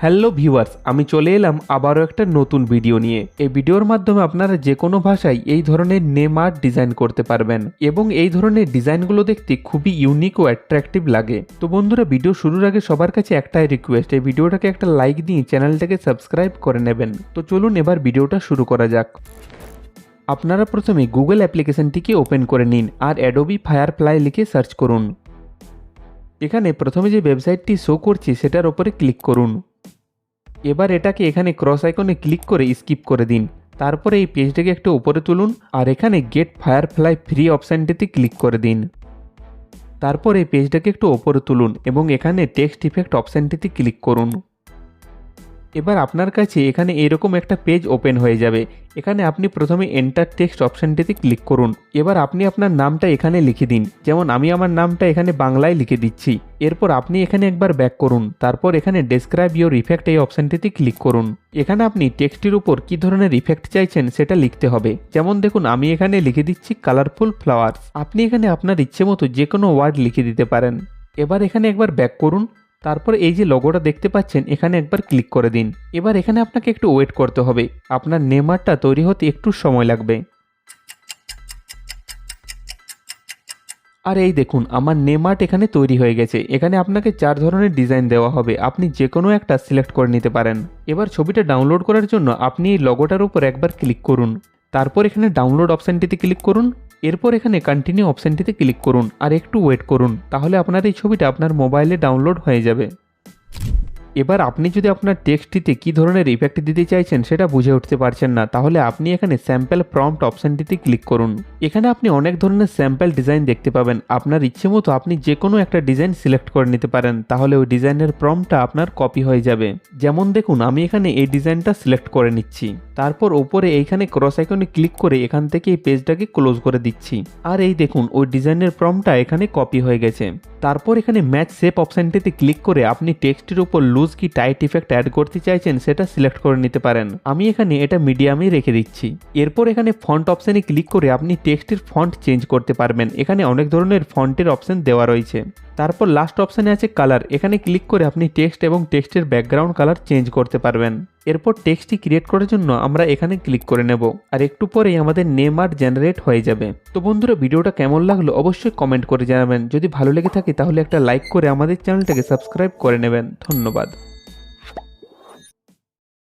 Hello viewers, আমি চলে এলাম আবারও একটা নতুন ভিডিও নিয়ে। এই ভিডিওর মাধ্যমে আপনারা যে কোনো ভাষায় এই ধরনের নেম আর্ট ডিজাইন করতে পারবেন এবং এই ধরনের ডিজাইনগুলো দেখতে খুবই ইউনিক ও অ্যাট্রাকটিভ লাগে। তো বন্ধুরা, ভিডিও শুরুর আগে সবার কাছে একটাই রিকোয়েস্ট এই ভিডিওটাকে একটা লাইক দিয়ে চ্যানেলটাকে সাবস্ক্রাইব করে নেবেন। তো চলুন এবার ভিডিওটা শুরু করা যাক। আপনারা প্রথমে গুগল অ্যাপ্লিকেশনটিকে ওপেন করে নিন আর অ্যাডোবি ফায়ার ফায়ারফ্লাই লিখে সার্চ করুন। এখানে প্রথমে যে ওয়েবসাইটটি শো করছে, সেটার ওপরে ক্লিক করুন। এবার এটাকে এখানে ক্রস আইকনে ক্লিক করে স্কিপ করে দিন। তারপরে এই পেজটাকে একটু উপরে তুলুন আর এখানে গেট ফায়ার ফ্লাই ফ্রি অপশানটিতে ক্লিক করে দিন। তারপর এই পেজটাকে একটু ওপরে তুলুন এবং এখানে টেক্সট ইফেক্ট অপশানটিতে ক্লিক করুন। এবার আপনার কাছে এখানে এরকম একটা পেজ ওপেন হয়ে যাবে। এখানে আপনি প্রথমে এন্টার টেক্সট অপশানটিতে ক্লিক করুন। এবার আপনি আপনার নামটা এখানে লিখে দিন। যেমন আমি আমার নামটা এখানে বাংলায় লিখে দিচ্ছি। এরপর আপনি এখানে একবার ব্যাক করুন। তারপর এখানে ডেসক্রাইব ইওর ইফেক্ট এই অপশানটিতে ক্লিক করুন। এখানে আপনি টেক্সটির উপর কী ধরনের ইফেক্ট চাইছেন সেটা লিখতে হবে। যেমন দেখুন, আমি এখানে লিখে দিচ্ছি কালারফুল ফ্লাওয়ার্স আপনি এখানে আপনার ইচ্ছে মতো যে কোনো ওয়ার্ড লিখে দিতে পারেন। এবার এখানে একবার ব্যাক করুন। তারপর এই যে লগোটা দেখতে পাচ্ছেন, এখানে একবার ক্লিক করে দিন। এবার এখানে আপনাকে একটু ওয়েট করতে হবে। আপনার নেমারটা তৈরি হতে একটু সময় লাগবে। আর এই দেখুন, আমার নেমার্ট এখানে তৈরি হয়ে গেছে। এখানে আপনাকে চার ধরনের ডিজাইন দেওয়া হবে। আপনি যে কোনো একটা সিলেক্ট করে নিতে পারেন। এবার ছবিটা ডাউনলোড করার জন্য আপনি এই লগোটার উপর একবার ক্লিক করুন। তারপর এখানে ডাউনলোড অপশানটিতে ক্লিক করুন। এরপর এখানে কন্টিনিউ অপশানটিতে ক্লিক করুন আর একটু ওয়েট করুন, তাহলে আপনার এই ছবিটা আপনার মোবাইলে ডাউনলোড হয়ে যাবে। এবার আপনি যদি আপনার টেক্সটটিতে কী ধরনের ইফেক্ট দিতে চাইছেন সেটা বুঝে উঠতে পারছেন না, তাহলে আপনি এখানে স্যাম্পল প্রম্পট অপশানটিতে ক্লিক করুন। এখানে আপনি অনেক ধরনের স্যাম্পল ডিজাইন দেখতে পাবেন। আপনার ইচ্ছে মতো আপনি যে কোনো একটা ডিজাইন সিলেক্ট করে নিতে পারেন, তাহলে ওই ডিজাইনের প্রম্পটটা আপনার কপি হয়ে যাবে। যেমন দেখুন, আমি এখানে এই ডিজাইনটা সিলেক্ট করে নিচ্ছি। তারপর ওপরে এইখানে ক্রস আইকনে ক্লিক করে এখান থেকে এই পেজটাকে ক্লোজ করে দিচ্ছি। আর এই দেখুন, ওই ডিজাইনের প্রম্পটটা এখানে কপি হয়ে গেছে। তারপর এখানে ম্যাচ শেপ অপশানটিতে ক্লিক করে আপনি টেক্সটের উপর লুজ কি টাইট ইফেক্ট অ্যাড করতে চাইছেন, সেটা সিলেক্ট করে নিতে পারেন। আমি এখানে এটা মিডিয়ামেই রেখে দিচ্ছি। এরপর এখানে ফন্ট অপশানে ক্লিক করে আপনি টেক্সটের ফন্ট চেঞ্জ করতে পারবেন। এখানে অনেক ধরনের ফন্টের অপশান দেওয়া রয়েছে। তারপর লাস্ট অপশানে আছে কালার এখানে ক্লিক করে আপনি টেক্সট এবং টেক্সটের ব্যাকগ্রাউন্ড কালার চেঞ্জ করতে পারবেন। এরপর টেক্সটটি ক্রিয়েট করার জন্য আমরা এখানে ক্লিক করে নেব। আর একটু পরেই আমাদের নেম আর জেনারেট হয়ে যাবে। তো বন্ধুরা, ভিডিওটা কেমন লাগল অবশ্যই কমেন্ট করে জানাবেন। যদি ভালো লেগে থাকে তাহলে একটা লাইক করে আমাদের চ্যানেলটাকে সাবস্ক্রাইব করে নেবেন। ধন্যবাদ।